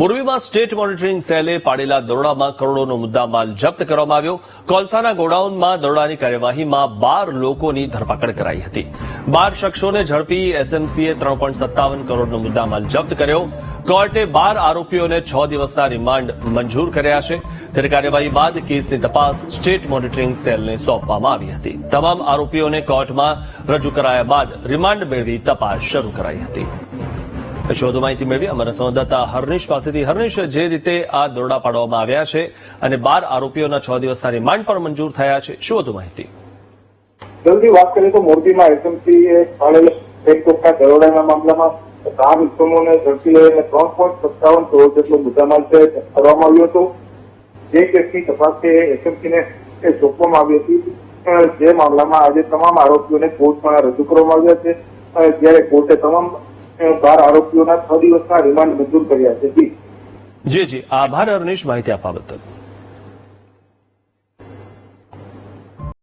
મોરબીમાં state monitoring સેલે પાડેલા દરોડામાં કરોડોનો મુદ્દામાલ જપ્ત કરવામાં આવ્યો. કોલસાના ગોડાઉનમાં દરોડાની કાર્યવાહીમાં બાર લોકોની ધરપકડ કરાઈ હતી. બાર શખ્સોને ઝડપી એસએમસીએ ત્રણ પોઈન્ટ સત્તાવન કરોડનો મુદ્દામાલ જપ્ત કર્યો. કોર્ટે બાર આરોપીઓને છ દિવસના રિમાન્ડ મંજૂર કર્યા છે. ત્યારે કાર્યવાહી બાદ કેસની તપાસ સ્ટેટ મોનિટરિંગ સેલને સોંપવામાં આવી હતી. તમામ આરોપીઓને કોર્ટમાં રજૂ કરાયા બાદ રિમાન્ડ મેળવી તપાસ શરૂ કરાઈ હતી. વધુ માહિતી મેળવી અમારા સંવાદદાતા હર્નિશ પાસેથી. હર્નિશ, જે રીતે આ દોરડા પાડવામાં આવ્યા છે અને બાર આરોપીઓના છ દિવસના રિમાન્ડ પણ મંજૂર થયા છે, શું વધુ માહિતી? જલ્દી વાત કરીએ તો મોરબીમાં એસએમસી એ પાડેલ એક ટોકા દરોડાના મામલામાં ચાર ઇસમોને ઝડપી લઈને ત્રણ પોઈન્ટ સત્તાવન કરોડ જેટલો મુદ્દામાલ છે કરવામાં આવ્યો હતો. જે કેસની તપાસ છે એસએમસીને સોંપવામાં આવી હતી. જે મામલામાં આજે તમામ આરોપીઓને કોર્ટમાં રજૂ કરવામાં આવ્યા છે. જ્યારે કોર્ટે તમામ બાર આરોપીઓના છ દિવસના રિમાન્ડ મંજૂર કર્યા છે. જી જી. આભાર, અર્નિશ. માહિતી આપવા બદલ.